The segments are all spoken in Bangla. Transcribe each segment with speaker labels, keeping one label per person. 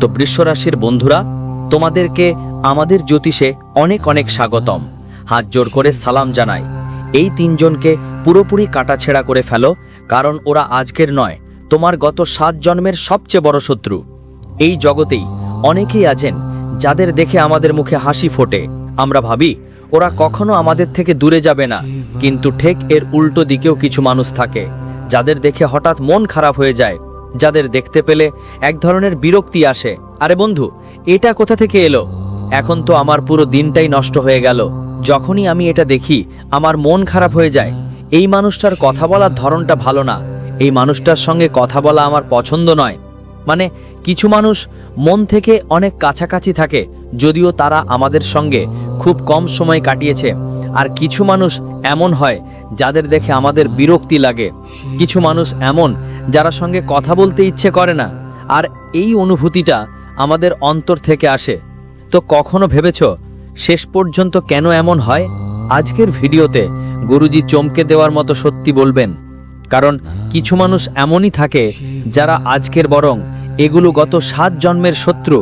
Speaker 1: তো বৃষরাশির বন্ধুরা, তোমাদেরকে আমাদের জ্যোতিষে অনেক অনেক স্বাগতম। হাত জোর করে সালাম জানাই। এই তিনজনকে পুরোপুরি কাটাছেড়া করে ফেলো, কারণ ওরা আজকের নয়, তোমার গত সাত জন্মের সবচেয়ে বড় শত্রু। এই জগতেই অনেকেই আছেন যাদের দেখে আমাদের মুখে হাসি ফোটে। আমরা ভাবি, ওরা কখনো আমাদের থেকে দূরে যাবে না, কিন্তু ঠেক এর উল্টো দিকেও কিছু মানুষ থাকে, যাদের দেখে হঠাৎ মন খারাপ হয়ে যায়। যাদের দেখতে পেলে এক ধরনের বিরক্তি আসে। আরে বন্ধু, এটা কোথা থেকে এলো? এখন তো আমার পুরো দিনটাই নষ্ট হয়ে গেল। যখনই আমি এটা দেখি, আমার মন খারাপ হয়ে যায়। এই মানুষটার কথা বলার ধরনটা ভালো না। এই মানুষটার সঙ্গে কথা বলা আমার পছন্দ নয়। মানে কিছু মানুষ মন থেকে অনেক কাছাকাছি থাকে, যদিও তারা আমাদের সঙ্গে খুব কম সময় কাটিয়েছে। আর কিছু মানুষ এমন হয়, যাদের দেখে আমাদের বিরক্তি লাগে। কিছু মানুষ এমন যারা সঙ্গে কথা বলতে ইচ্ছে করে না, আর এই অনুভূতিটা আমাদের অন্তর থেকে আসে। তো কখনো ভেবেছ, শেষ পর্যন্ত কেন এমন হয়? আজকের ভিডিওতে গুরুজি চমকে দেওয়ার মতো সত্যি বলবেন। কারণ কিছু মানুষ এমনই থাকে যারা আজকের বরং এগুলো গত সাত জন্মের শত্রু।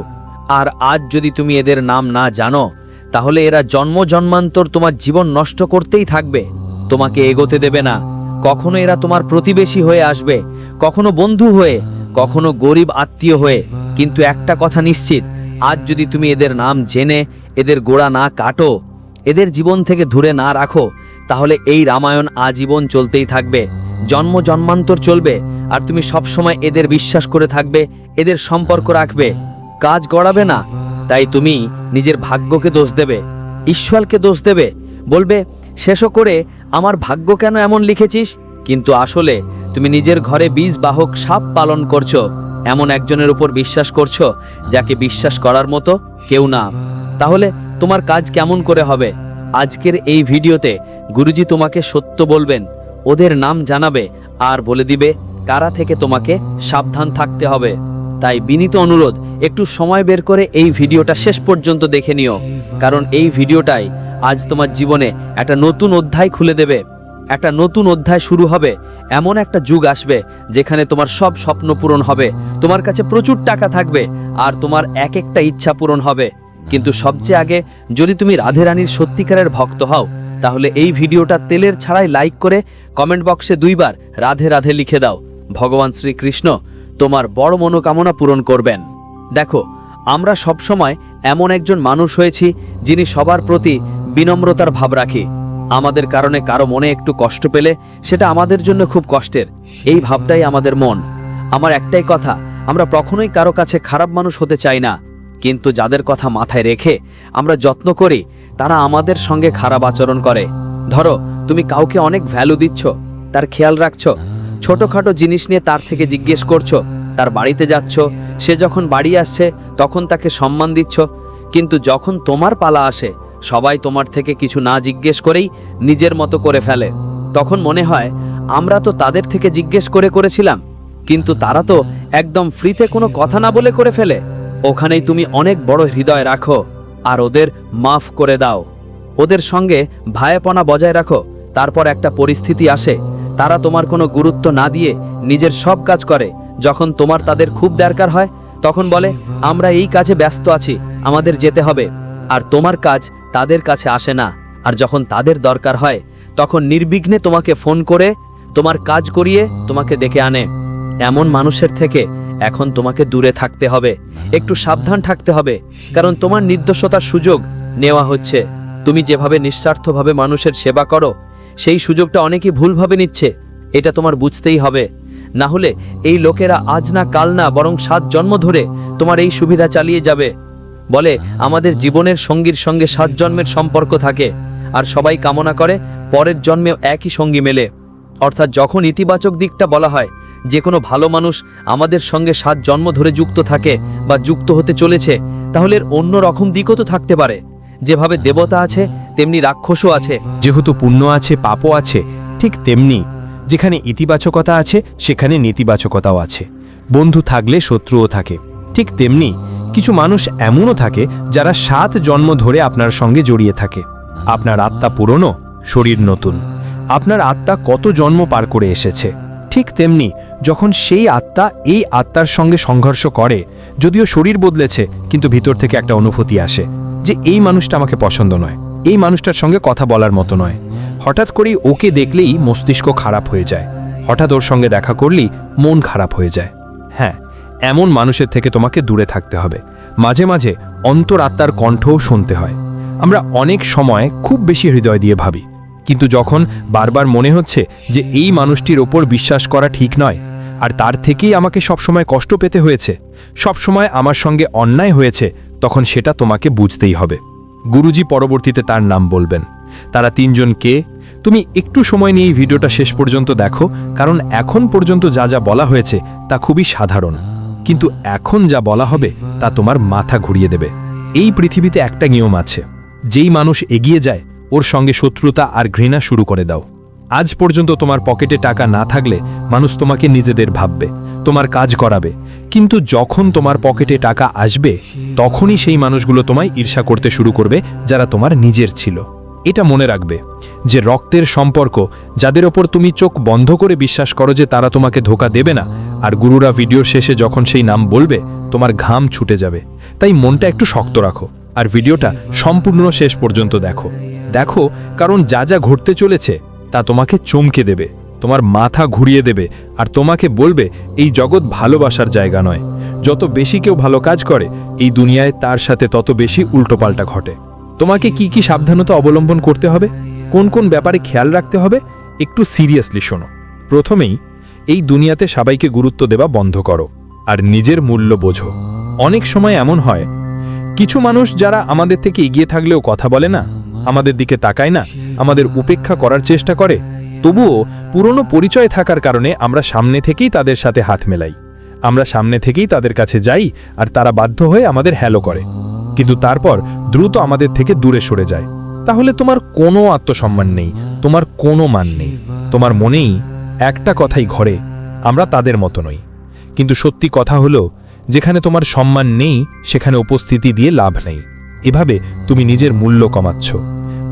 Speaker 1: আর আজ যদি তুমি এদের নাম না জানো, তাহলে এরা জন্ম জন্মান্তর তোমার জীবন নষ্ট করতেই থাকবে। তোমাকে এগোতে দেবে না। কখনো এরা তোমার প্রতিবেশী হয়ে আসবে, কখনো বন্ধু হয়ে, কখনো গরিব আত্মীয় হয়ে। কিন্তু একটা কথা নিশ্চিত, আজ যদি তুমি এদের নাম জেনে, এদের গোড়া না কাটো, এদের জীবন থেকে দূরে না রাখো, তাহলে এই রামায়ণ আজীবন চলতেই থাকবে। জন্ম জন্মান্তর চলবে, আর তুমি সব সময় এদের বিশ্বাস করে থাকবে, এদের সম্পর্ক রাখবে। কাজ গড়াবে না, তাই তুমি নিজের ভাগ্যকে দোষ দেবে, ঈশ্বরকে দোষ দেবে। বলবে, শেষও করে আমার ভাগ্য কেন এমন লিখেছিস? কিন্তু আসলে তুমি নিজের ঘরে বীজ বাহক সাপ পালন করছ, এমন একজনের উপর বিশ্বাস করছ, যাকে বিশ্বাস করার মতো কেউ না। তাহলে তোমার কাজ কেমন করে হবে? আজকের এই ভিডিওতে গুরুজি তোমাকে সত্য বলবেন, ওদের নাম জানাবে আর বলে দিবে কারা থেকে তোমাকে সাবধান থাকতে হবে। তাই বিনীত অনুরোধ, একটু সময় বের করে এই ভিডিওটা শেষ পর্যন্ত দেখে নিও, কারণ এই ভিডিওটাই আজ তোমার জীবনে একটা নতুন অধ্যায় খুলে দেবে। একটা নতুন অধ্যায় শুরু হবে। এমন একটা যুগ আসবে যেখানে তোমার সব স্বপ্ন পূরণ হবে। তোমার কাছে প্রচুর টাকা থাকবে আর তোমার এক একটা ইচ্ছা পূরণ হবে। কিন্তু সবচেয়ে আগে যদি তুমি রাধে রানীর সত্যিকারের ভক্ত হও, তাহলে এই ভিডিওটা তেলের ছাড়াই লাইক করে কমেন্ট বক্সে দুইবার রাধে রাধে লিখে দাও। ভগবান শ্রীকৃষ্ণ তোমার বড় মনোকামনা পূরণ করবেন। দেখো, আমরা সবসময় এমন একজন মানুষ হয়েছি যিনি সবার প্রতি বিনম্রতার ভাব রাখি। আমাদের কারণে কারও মনে একটু কষ্ট পেলে সেটা আমাদের জন্য খুব কষ্টের। এই ভাবটাই আমাদের মন। আমার একটাই কথা, আমরা কখনোই কারও কাছে খারাপ মানুষ হতে চাই না। কিন্তু যাদের কথা মাথায় রেখে আমরা যত্ন করি, তারা আমাদের সঙ্গে খারাপ আচরণ করে। ধরো, তুমি কাউকে অনেক ভ্যালু দিচ্ছ, তার খেয়াল রাখছো, ছোটখাটো জিনিস নিয়ে তার থেকে জিজ্ঞেস করছ, তার বাড়িতে যাচ্ছ, সে যখন বাড়ি আসছে, তখন তাকে সম্মান দিচ্ছ। কিন্তু যখন তোমার পালা আসে সবাই তোমার থেকে কিছু না জিজ্ঞেস করেই নিজের মতো করে ফেলে। তখন মনে হয়, আমরা তো তাদের থেকে জিজ্ঞেস করে করেছিলাম, কিন্তু তারা তো একদম ফ্রিতে কোনো কথা না বলে করে ফেলে। ওখানেই তুমি অনেক বড় হৃদয় রাখো, আর ওদের মাফ করে দাও। ওদের সঙ্গে ভায়াপনা বজায় রাখো, তারপর একটা পরিস্থিতি আসে, তারা তোমার কোনো গুরুত্ব না দিয়ে নিজের সব কাজ করে। যখন তোমার তাদের খুব দরকার হয়, তখন বলে, আমরা এই কাজে ব্যস্ত আছি, আমাদের যেতে হবে। আর তোমার কাজ তাদের কাছে আসে না। আর যখন তাদের দরকার হয়, তখন নির্বিঘ্নে তোমাকে ফোন করে, তোমার কাজ করিয়ে তোমাকে ডেকে আনে। এমন মানুষের থেকে এখন তোমাকে দূরে থাকতে হবে। একটু সাবধান থাকতে হবে, কারণ তোমার নির্দোষতার সুযোগ নেওয়া হচ্ছে। তুমি যেভাবে নিঃস্বার্থভাবে মানুষের সেবা করো, সেই সুযোগটা অনেকেই ভুলভাবে নিচ্ছে। এটা তোমার বুঝতেই হবে। না হলে এই লোকেরা আজ না কাল না, বরং সাত জন্ম ধরে তোমার এই সুবিধা চালিয়ে যাবে। বলে, আমাদের জীবনের সঙ্গীর সঙ্গে সাত জন্মের সম্পর্ক থাকে, আর সবাই কামনা করে পরের জন্মেও একই সঙ্গী মেলে। অর্থাৎ যখন ইতিবাচক দিকটা বলা হয়, যে কোনো ভালো মানুষ আমাদের সঙ্গে সাত জন্ম ধরে যুক্ত থাকে বা যুক্ত হতে চলেছে, তাহলে এর অন্য রকম দিকও তো থাকতে পারে। যেভাবে দেবতা আছে, তেমনি রাক্ষসও আছে।
Speaker 2: যেহেতু পুণ্য আছে, পাপও আছে, ঠিক তেমনি যেখানে ইতিবাচকতা আছে, সেখানে নেতিবাচকতাও আছে। বন্ধু থাকলে শত্রুও থাকে। ঠিক তেমনি কিছু মানুষ এমনও থাকে যারা সাত জন্ম ধরে আপনার সঙ্গে জড়িয়ে থাকে। আপনার আত্মা পুরনো, শরীর নতুন। আপনার আত্মা কত জন্ম পার করে এসেছে। ঠিক তেমনি যখন সেই আত্মা এই আত্মার সঙ্গে সংঘর্ষ করে, যদিও শরীর বদলেছে, কিন্তু ভিতর থেকে একটা অনুভূতি আসে যে এই মানুষটা আমাকে পছন্দ নয়। এই মানুষটার সঙ্গে কথা বলার মতো নয়। হঠাৎ করেই ওকে দেখলেই মস্তিষ্ক খারাপ হয়ে যায়। হঠাৎ ওর সঙ্গে দেখা করলেই মন খারাপ হয়ে যায়। হ্যাঁ এমন মানুষের থেকে তোমাকে দূরে থাকতে হবে। মাঝে মাঝে অন্তরাত্মার কণ্ঠও শুনতে হয়। আমরা অনেক সময় খুব বেশি হৃদয় দিয়ে ভাবি। কিন্তু যখন বারবার মনে হচ্ছে যে এই মানুষটির ওপর বিশ্বাস করা ঠিক নয়, আর তার থেকেই আমাকে সবসময় কষ্ট পেতে হয়েছে, সবসময় আমার সঙ্গে অন্যায় হয়েছে, তখন সেটা তোমাকে বুঝতেই হবে। গুরুজি পরবর্তীতে তার নাম বলবেন। তারা তিনজন কে? তুমি একটু সময় নিয়ে এই ভিডিওটা শেষ পর্যন্ত দেখো, কারণ এখন পর্যন্ত যা যা বলা হয়েছে তা খুবই সাধারণ। কিন্তু এখন যা বলা হবে, তা তোমার মাথা ঘুরিয়ে দেবে। এই পৃথিবীতে একটা নিয়ম আছে, যেই মানুষ এগিয়ে যায়, ওর সঙ্গে শত্রুতা আর ঘৃণা শুরু করে দাও। আজ পর্যন্ত তোমার পকেটে টাকা না থাকলে মানুষ তোমাকে নিজেদের ভাববে, তোমার কাজ করাবে। কিন্তু যখন তোমার পকেটে টাকা আসবে, তখনই সেই মানুষগুলো তোমায় ঈর্ষা করতে শুরু করবে, যারা তোমার নিজের ছিল। এটা মনে রাখবে। যে রক্তের সম্পর্ক, যাদের ওপর তুমি চোখ বন্ধ করে বিশ্বাস করো যে তারা তোমাকে ধোকা দেবে না। আর গুরুরা ভিডিওর শেষে যখন সেই নাম বলবে, তোমার ঘাম ছুটে যাবে। তাই মনটা একটু শক্ত রাখো। আর ভিডিওটা সম্পূর্ণ শেষ পর্যন্ত দেখো। দেখো, কারণ যা যা ঘটতে চলেছে, তা তোমাকে চমকে দেবে। তোমার মাথা ঘুরিয়ে দেবে। আর তোমাকে বলবে, এই জগৎ ভালোবাসার জায়গা নয়। যত বেশি কেউ ভালো কাজ করে, এই দুনিয়ায় তার সাথে তত বেশি উল্টোপাল্টা ঘটে। তোমাকে কি কি সাবধানতা অবলম্বন করতে হবে? কোন কোন ব্যাপারে খেয়াল রাখতে হবে একটু সিরিয়াসলি শোনো। প্রথমেই, এই দুনিয়াতে সবাইকে গুরুত্ব দেওয়া বন্ধ করো আর নিজের মূল্য বোঝো। অনেক সময় এমন হয়, কিছু মানুষ যারা আমাদের থেকে এগিয়ে থাকলেও কথা বলে না, আমাদের দিকে তাকায় না, আমাদের উপেক্ষা করার চেষ্টা করে, তবুও পুরনো পরিচয় থাকার কারণে আমরা সামনে থেকেই তাদের সাথে হাত মেলাই। আমরা সামনে থেকেই তাদের কাছে যাই আর তারা বাধ্য হয়ে আমাদের হ্যালো করে। কিন্তু তারপর দ্রুত আমাদের থেকে দূরে সরে যায়। তাহলে তোমার কোনো আত্মসম্মান নেই, তোমার কোনো মান নেই। তোমার মনেই একটা কথাই ঘরে, আমরা তাদের মতো নই। কিন্তু সত্যি কথা হলো, যেখানে তোমার সম্মান নেই, সেখানে উপস্থিতি দিয়ে লাভ নেই। এভাবে তুমি নিজের মূল্য কমাচ্ছ।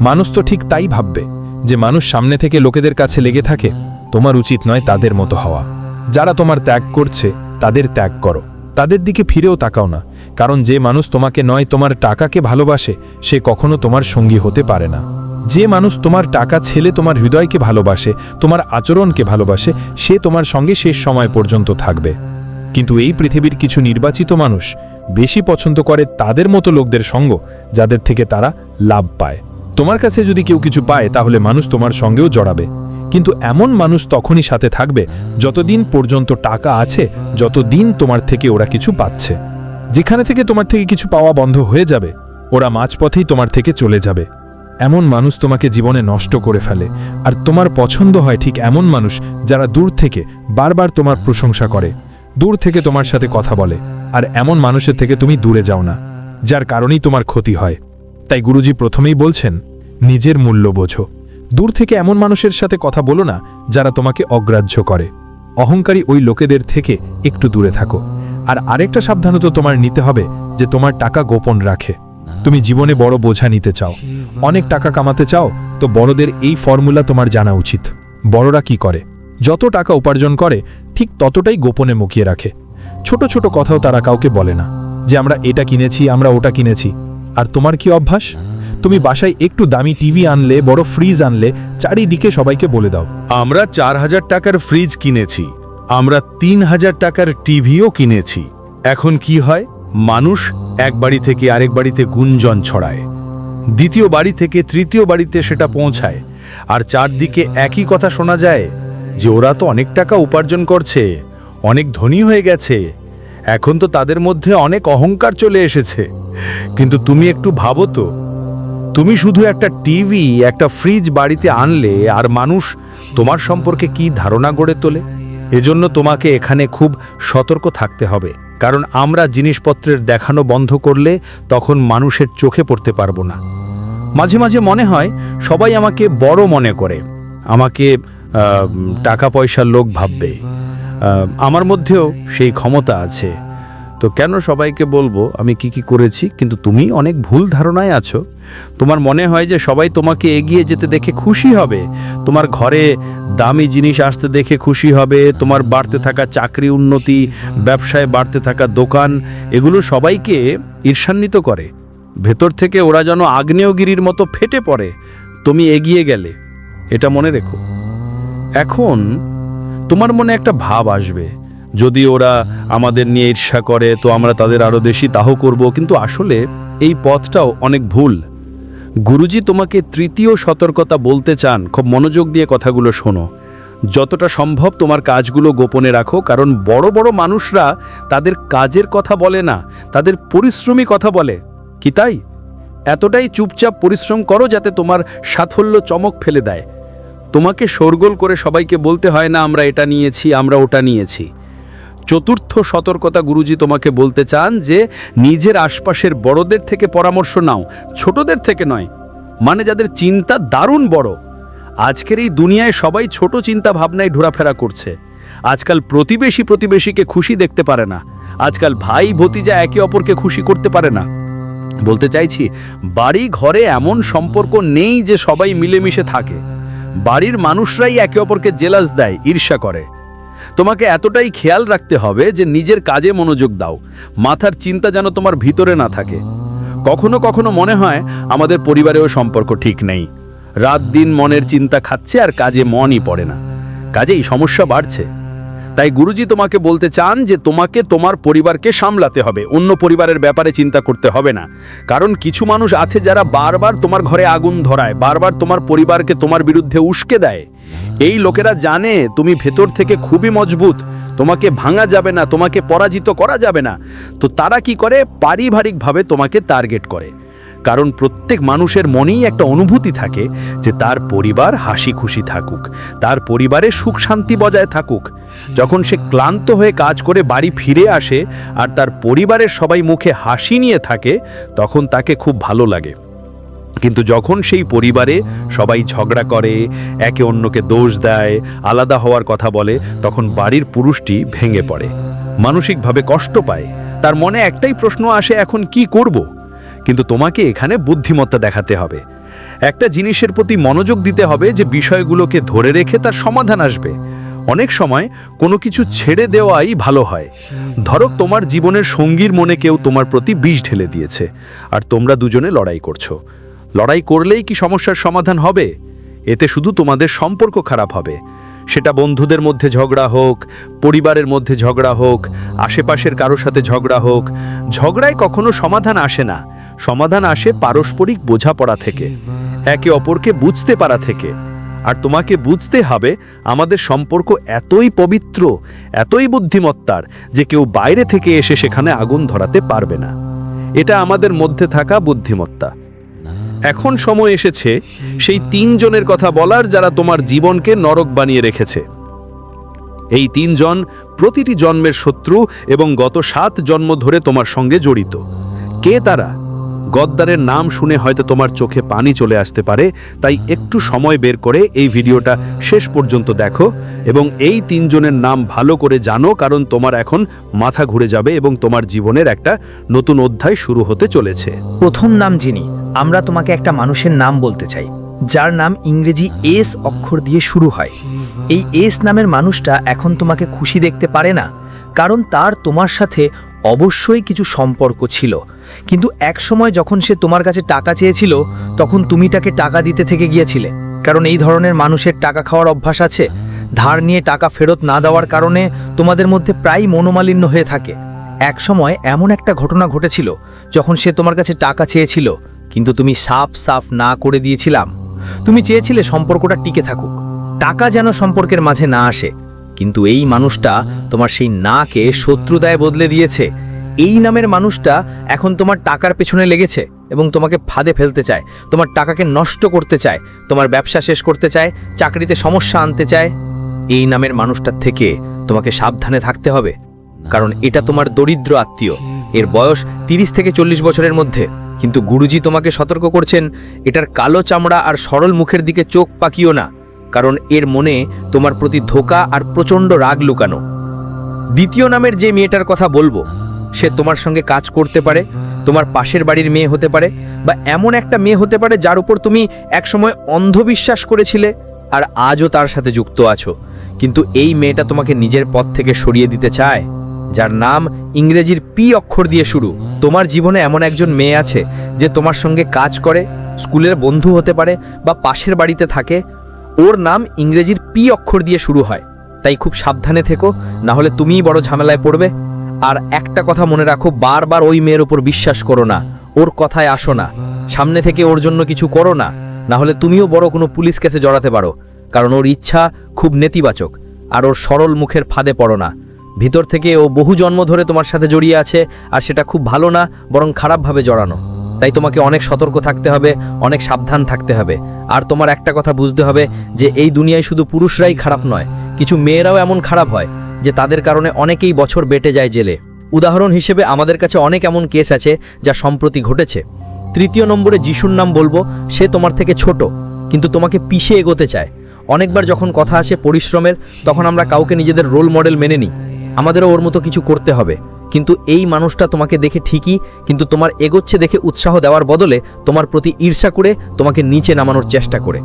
Speaker 2: মানুষ তো ঠিক তাই ভাববে, যে মানুষ সামনে থেকে লোকেদের কাছে লেগে থাকে, তোমার উচিত নয় তাদের মতো হওয়া। যারা তোমার ত্যাগ করছে, তাদের ত্যাগ করো। তাদের দিকে ফিরেও তাকাও না। কারণ যে মানুষ তোমাকে নয়, তোমার টাকাকে ভালোবাসে, সে কখনো তোমার সঙ্গী হতে পারে না। যে মানুষ তোমার টাকা ছেলে তোমার হৃদয়কে ভালোবাসে, তোমার আচরণকে ভালোবাসে, সে তোমার সঙ্গে শেষ সময় পর্যন্ত থাকবে। কিন্তু এই পৃথিবীর কিছু নির্বাচিত মানুষ বেশি পছন্দ করে তাদের মতো লোকদের সঙ্গ, যাদের থেকে তারা লাভ পায়। তোমার কাছে যদি কেউ কিছু পায়, তাহলে মানুষ তোমার সঙ্গেও জড়াবে। কিন্তু এমন মানুষ তখনই সাথে থাকবে, যতদিন পর্যন্ত টাকা আছে, যতদিন তোমার থেকে ওরা কিছু পাচ্ছে। যেখানে থেকে তোমার থেকে কিছু পাওয়া বন্ধ হয়ে যাবে, ওরা মাঝপথেই তোমার থেকে চলে যাবে। এমন মানুষ তোমাকে জীবনে নষ্ট করে ফেলে, আর তোমার পছন্দ হয় ঠিক এমন মানুষ যারা দূর থেকে বারবার তোমার প্রশংসা করে, দূর থেকে তোমার সাথে কথা বলে, আর এমন মানুষের থেকে তুমি দূরে যাও না, যার কারণেই তোমার ক্ষতি হয়। তাই গুরুজি প্রথমেই বলছেন, নিজের মূল্য বোঝো। দূর থেকে এমন মানুষের সাথে কথা বলো না যারা তোমাকে অগ্রাহ্য করে। অহংকারী ওই লোকেদের থেকে একটু দূরে থাকো। আর আরেকটা সাবধানতা তোমার নিতে হবে যে তোমার টাকা গোপন রাখে। তুমি জীবনে বড় বোঝা নিতে চাও। অনেক টাকা কামাতে চাও, তো বড়দের এই ফর্মুলা তোমার জানা উচিত। বড়রা কি করে? যত টাকা উপার্জন করে, ঠিক ততটাই গোপনে মুখিয়ে রাখে। ছোট ছোট কথাও তারা কাউকে বলে না যে আমরা এটা কিনেছি, আমরা ওটা কিনেছি। আর তোমার কি অভ্যাস? তুমি বাসায় একটু দামি টিভি আনলে, বড় ফ্রিজ আনলে, চারিদিকে সবাইকে বলে দাও।
Speaker 3: আমরা চার হাজার টাকার ফ্রিজ কিনেছি। আমরা তিন হাজার টাকার টিভিও কিনেছি। এখন কি হয়? মানুষ এক বাড়ি থেকে আরেক বাড়িতে গুঞ্জন ছড়ায়। দ্বিতীয় বাড়ি থেকে তৃতীয় বাড়িতে সেটা পৌঁছায়। আর চারদিকে একই কথা শোনা যায় যে ওরা তো অনেক টাকা উপার্জন করছে, অনেক ধনী হয়ে গেছে। এখন তো তাদের মধ্যে অনেক অহংকার চলে এসেছে। কিন্তু তুমি একটু ভাবো তো তুমি শুধু একটা টিভি, একটা ফ্রিজ বাড়িতে আনলে আর মানুষ তোমার সম্পর্কে কি ধারণা গড়ে তোলে? এজন্য তোমাকে এখানে খুব সতর্ক থাকতে হবে, কারণ আমরা জিনিসপত্রের দেখানো বন্ধ করলে তখন মানুষের চোখে পড়তে পারব না। মাঝে মাঝে মনে হয় সবাই আমাকে বড় মনে করে, আমাকে টাকা পয়সার লোক ভাববে। আমার মধ্যেও সেই ক্ষমতা আছে। তো কেন সবাইকে বলব, আমি কি কি করেছি? কিন্তু তুমি অনেক ভুল ধারণায় আছো। তোমার মনে হয় যে সবাই তোমাকে এগিয়ে যেতে দেখে খুশি হবে। তোমার ঘরে দামি জিনিস আসতে দেখে খুশি হবে। তোমার বাড়তে থাকা চাকরি উন্নতি, ব্যবসায় বাড়তে থাকা দোকান, এগুলো সবাইকে ঈর্ষান্বিত করে। ভেতর থেকে ওরা যেন আগ্নেয়গিরির মতো ফেটে পড়ে। তুমি এগিয়ে গেলে, এটা মনে রেখো। এখন তোমার মনে একটা ভাব আসবে। যদি ওরা আমাদের নিয়ে ঈর্ষা করে, তো আমরা তাদের আরও বেশি তাহ করব। কিন্তু আসলে এই পথটাও অনেক ভুল। গুরুজি তোমাকে তৃতীয় সতর্কতা বলতে চান, খুব মনোযোগ দিয়ে কথাগুলো শোনো। যতটা সম্ভব তোমার কাজগুলো গোপনে রাখো, কারণ বড় বড় মানুষরা তাদের কাজের কথা বলে না, তাদের পরিশ্রমী কথা বলে। কি তাই? এতটাই চুপচাপ পরিশ্রম করো যাতে তোমার সাফল্য চমক ফেলে দেয়। তোমাকে শোরগোল করে সবাইকে বলতে হয়, না, আমরা এটা নিয়েছি, আমরা ওটা নিয়েছি। চতুর্থ সতর্কতা গুরুজি তোমাকে বলতে চান যে, নিজের আশপাশের বড়দের থেকে পরামর্শ নাও। ছোটদের থেকে নয় মানে যাদের চিন্তা দারুণ বড়। আজকের এই দুনিয়ায় সবাই ছোট চিন্তা ভাবনায় ঘোরাফেরা করছে। আজকাল প্রতিবেশী প্রতিবেশীকে খুশি দেখতে পারে না। আজকাল ভাই ভতিজা একে অপরকে খুশি করতে পারে না। বলতে চাইছি, বাড়ি ঘরে এমন সম্পর্ক নেই যে সবাই মিলেমিশে থাকে। বাড়ির মানুষরাই একে অপরকে জেলাস দেয়, ঈর্ষা করে। তোমাকে এতটাই খেয়াল রাখতে হবে যে নিজের কাজে মনোযোগ দাও। মাথার চিন্তা যেন তোমার ভিতরে না থাকে। কখনো কখনো মনে হয় আমাদের পরিবারেও সম্পর্ক ঠিক নেই। রাত দিন মনের চিন্তা খাচ্ছে আর কাজে মনই পড়ে না। কাজেই সমস্যা বাড়ছে। তাই গুরুজি তোমাকে বলতে চান যে তোমাকে তোমার পরিবারকে সামলাতে হবে, অন্য পরিবারের ব্যাপারে চিন্তা করতে হবে না। কারণ কিছু মানুষ আছে যারা বারবার তোমার ঘরে আগুন ধরায়, বারবার তোমার পরিবারকে তোমার বিরুদ্ধে উস্কে দেয়। এই লোকেরা জানে তুমি ভেতর থেকে খুবই মজবুত, তোমাকে ভাঙা যাবে না, তোমাকে পরাজিত করা যাবে না। তো তারা কি করে? পারিবারিকভাবে তোমাকে টার্গেট করে। কারণ প্রত্যেক মানুষের মনেই একটা অনুভূতি থাকে যে তার পরিবার হাসি খুশি থাকুক, তার পরিবারে সুখ শান্তি বজায় থাকুক। যখন সে ক্লান্ত হয়ে কাজ করে বাড়ি ফিরে আসে আর তার পরিবারের সবাই মুখে হাসি নিয়ে থাকে, তখন তাকে খুব ভালো লাগে। কিন্তু যখন সেই পরিবারে সবাই ঝগড়া করে, একে অন্যকে দোষ দেয়, আলাদা হওয়ার কথা বলে, তখন বাড়ির পুরুষটি ভেঙে পড়ে। মানসিকভাবে কষ্ট পায়। তার মনে একটাই প্রশ্ন আসে, এখন কি করব? কিন্তু তোমাকে এখানে বুদ্ধিমত্তা দেখাতে হবে। একটা জিনিসের প্রতি মনোযোগ দিতে হবে যে বিষয়গুলোকে ধরে রেখে তার সমাধান আসবে। অনেক সময় কোনো কিছু ছেড়ে দেওয়াই ভালো হয়। ধরো তোমার জীবনের সঙ্গীর মনে কেউ তোমার প্রতি বিষ ঢেলে দিয়েছে, আর তোমরা দুজনে লড়াই করছ। লড়াই করলেই কি সমস্যার সমাধান হবে? এতে শুধু তোমাদের সম্পর্ক খারাপ হবে। সেটা বন্ধুদের মধ্যে ঝগড়া হোক, পরিবারের মধ্যে ঝগড়া হোক, আশেপাশের কারও সাথে ঝগড়া হোক, ঝগড়ায় কখনো সমাধান আসে না। সমাধান আসে পারস্পরিক বোঝাপড়া থেকে, একে অপরকে বুঝতে পারা থেকে। আর তোমাকে বুঝতে হবে, আমাদের সম্পর্ক এতই পবিত্র, এতই বুদ্ধিমত্তার, যে কেউ বাইরে থেকে এসে সেখানে আগুন ধরাতে পারবে না। এটা আমাদের মধ্যে থাকা বুদ্ধিমত্তা। এখন সময় এসেছে সেই তিনজনের কথা বলার যারা তোমার জীবনকে নরক বানিয়ে রেখেছে। এই তিনজন প্রতিটি জন্মের শত্রু এবং গত সাত জন্ম ধরে তোমার সঙ্গে জড়িত। কে তারা? গদ্দারের নাম শুনে হয়তো তোমার চোখে পানি চলে আসতে পারে, তাই একটু সময় বের করে এই ভিডিওটা শেষ পর্যন্ত দেখো এবং এই তিনজনের নাম ভালো করে জানো, কারণ তোমার এখন মাথা ঘুরে যাবে এবং তোমার জীবনের একটা নতুন অধ্যায় শুরু হতে চলেছে।
Speaker 1: প্রথম নাম যিনি, আমরা তোমাকে একটা মানুষের নাম বলতে চাই, যার নাম ইংরেজি এস অক্ষর দিয়ে শুরু হয়। এই এস নামের মানুষটা এখন তোমাকে খুশি দেখতে পারে না, কারণ তার তোমার সাথে অবশ্যই কিছু সম্পর্ক ছিল। কিন্তু এক সময় যখন সে তোমার কাছে টাকা চেয়েছিল, তখন তুমি তাকে টাকা দিতে থেকে গিয়েছিলে। কারণ এই ধরনের মানুষের টাকা খাওয়ার অভ্যাস আছে। ধার নিয়ে টাকা ফেরত না দেওয়ার কারণে তোমাদের মধ্যে প্রায় মনোমালিন্য হয়ে থাকে। এক সময় এমন একটা ঘটনা ঘটেছিল, যখন সে তোমার কাছে টাকা চেয়েছিল, কিন্তু তুমি সাফ সাফ না করে দিয়েছিলাম। তুমি চেয়েছিলে সম্পর্কটা টিকে থাকুক। টাকা যেন সম্পর্কের মাঝে না আসে, কিন্তু এই মানুষটা তোমার সেই নাকে শত্রুদায় বদলে দিয়েছে। এই নামের মানুষটা এখন তোমার টাকার পেছনে লেগেছে এবং তোমাকে ফাঁদে ফেলতে চায়। তোমার টাকাকে নষ্ট করতে চায়। তোমার ব্যবসা শেষ করতে চায়। চাকরিতে সমস্যা আনতে চায়। এই নামের মানুষটার থেকে তোমাকে সাবধানে থাকতে হবে। কারণ এটা তোমার দরিদ্র আত্মীয়। এর বয়স তিরিশ থেকে চল্লিশ বছরের মধ্যে। কিন্তু গুরুজি তোমাকে সতর্ক করছেন, এটার কালো চামড়া আর সরল মুখের দিকে চোখ পাকিও না। কারণ এর মনে তোমার প্রতি ধোকা আর প্রচণ্ড রাগ লুকানো। দ্বিতীয় নামের যে মেয়েটার কথা বলব সে তোমার সঙ্গে কাজ করতে পারে, তোমার পাশের বাড়ির মেয়ে হতে পারে, বা এমন একটা মেয়ে হতে পারে যার উপর তুমি একসময় অন্ধবিশ্বাস করেছিলে আর আজও তার সাথে যুক্ত আছো। কিন্তু এই মেয়েটা তোমাকে নিজের পথ থেকে সরিয়ে দিতে চায়, যার নাম ইংরেজির পি অক্ষর দিয়ে শুরু। তোমার জীবনে এমন একজন মেয়ে আছে যে তোমার সঙ্গে কাজ করে, স্কুলের বন্ধু হতে পারে বা পাশের বাড়িতে থাকে, ওর নাম ইংরেজির পি অক্ষর দিয়ে শুরু হয়। তাই খুব সাবধানে থেকো না হলে তুমিই বড় ঝামেলায় পড়বে। আর একটা কথা মনে রাখো, বারবার ওই মেয়ের উপর বিশ্বাস করো না। ওর কথায় আসো না। সামনে থেকে ওর জন্য কিছু করো না। না হলে তুমিও বড় কোনো পুলিশ কেসে জড়াতে পারো। কারণ ওর ইচ্ছা খুব নেতিবাচক, আর ওর সরল মুখের ফাঁদে পড়ো না। ভিতর থেকে ও বহু জন্ম ধরে তোমার সাথে জড়িয়ে আছে, আর সেটা খুব ভালো না, বরং খারাপভাবে জড়ানো। তাই তোমাকে অনেক সতর্ক থাকতে হবে, অনেক সাবধান থাকতে হবে। আর তোমার একটা কথা বুঝতে হবে, যে এই দুনিয়ায় শুধু পুরুষরাই খারাপ নয়, কিছু মেয়েরাও এমন খারাপ হয়। যে তাদের কারণে অনেকেই বছর বেটে যায় জেলে। উদাহরণ হিসেবে আমাদের কাছে অনেক এমন কেস আছে যা সম্প্রতি ঘটেছে। তৃতীয় নম্বরে যিশুর নাম বলব, সে তোমার থেকে ছোট, কিন্তু তোমাকে পিষে এগোতে চায়। অনেকবার যখন কথা আসে পরিশ্রমের, তখন আমরা কাউকে নিজেদের রোল মডেল মেনে নিই। আমাদেরও ওর মতো কিছু করতে হবে। কিন্তু এই মানুষটা তোমাকে দেখে ঠিকই, কিন্তু তোমার এগোচ্ছে দেখে উৎসাহ দেওয়ার বদলে তোমার প্রতি ঈর্ষা করে তোমাকে নিচে নামানোর চেষ্টা করে।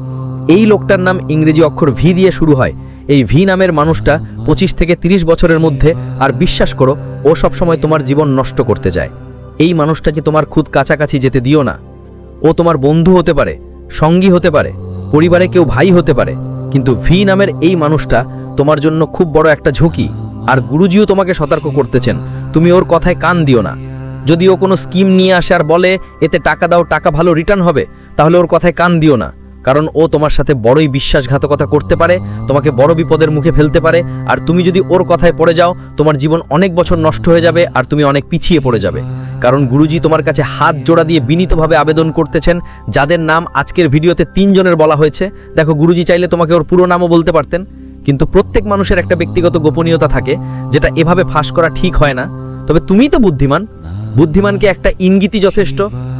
Speaker 1: এই লোকটার নাম ইংরেজি অক্ষর ভি দিয়ে শুরু হয়। এই ভি নামের মানুষটা পঁচিশ থেকে ৩০ বছরের মধ্যে, আর বিশ্বাস করো, ও সবসময় তোমার জীবন নষ্ট করতে যায়। এই মানুষটাকে তোমার খুদ কাছাকাছি যেতে দিও না? ও তোমার বন্ধু হতে পারে, সঙ্গী হতে পারে, পরিবারে কেউ ভাই হতে পারে, কিন্তু ভি নামের এই মানুষটা তোমার জন্য খুব বড় একটা ঝুঁকি। আর গুরুজিও তোমাকে সতর্ক করতেছেন, তুমি ওর কথায় কান দিও না। যদি ও কোনো স্কিম নিয়ে আসে আর বলে, এতে টাকা দাও, টাকা ভালো রিটার্ন হবে, তাহলে ওর কথায় কান দিও না। কারণ ও তোমার সাথে বড়ই বিশ্বাসঘাতকতা করতে পারে, তোমাকে বড় বিপদের মুখে ফেলতে পারে, আর তুমি যদি ওর কথায় পড়ে যাও, তোমার জীবন অনেক বছর নষ্ট হয়ে যাবে আর তুমি অনেক পিছিয়ে পড়ে যাবে। কারণ গুরুজি তোমার কাছে হাত জোড়া দিয়ে বিনীতভাবে আবেদন করতেছেন, যাদের নাম আজকের ভিডিওতে তিনজনের বলা হয়েছে। দেখো, গুরুজি চাইলে তোমাকে ওর পুরো নামও বলতে পারতেন, কিন্তু প্রত্যেক মানুষের একটা ব্যক্তিগত গোপনীয়তা থাকে, যেটা এভাবে ফাঁস করা ঠিক হয় না। তবে তুমিই তো বুদ্ধিমান বুদ্ধিমানকে একটা ইঙ্গিতই যথেষ্ট।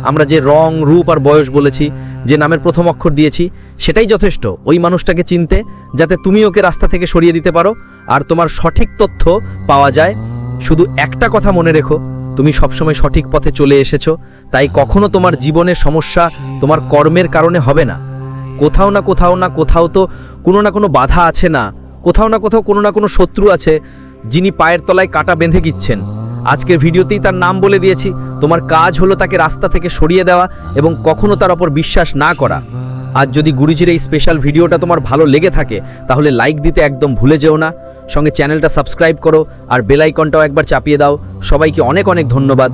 Speaker 1: আমরা যে রং, রূপ আর বয়স বলেছি, যে নামের প্রথম অক্ষর দিয়েছি, সেটাই যথেষ্ট। ওই মানুষটাকে চিনতে, যাতে তুমি ওকে রাস্তা থেকে সরিয়ে দিতে পারো, আর তোমার সঠিক তথ্য পাওয়া যায়। শুধু একটা কথা মনে রেখো, তুমি সবসময় সঠিক পথে চলে এসেছ, তাই কখনো তোমার জীবনের সমস্যা তোমার কর্মের কারণে হবে না। কোথাও না কোথাও না কোথাও তো কোনো না কোনো বাধা আছে না, কোথাও না কোথাও কোনো না কোনো শত্রু আছে যিনি পায়ের তলায় কাটা বেঁধে গিচ্ছেন। আজকের ভিডিওতেই তার নাম বলে দিয়েছি, তোমার কাজ হলো তাকে রাস্তা থেকে সরিয়ে দেওয়া এবং কখনো তার ওপর বিশ্বাস না করা। আজ যদি গুরুজির এই স্পেশাল ভিডিওটা তোমার ভালো লেগে থাকে, তাহলে লাইক দিতে একদম ভুলে যেও না। সঙ্গে চ্যানেলটা সাবস্ক্রাইব করো আর বেলাইকনটাও একবার চাপিয়ে দাও। সবাইকে অনেক অনেক ধন্যবাদ।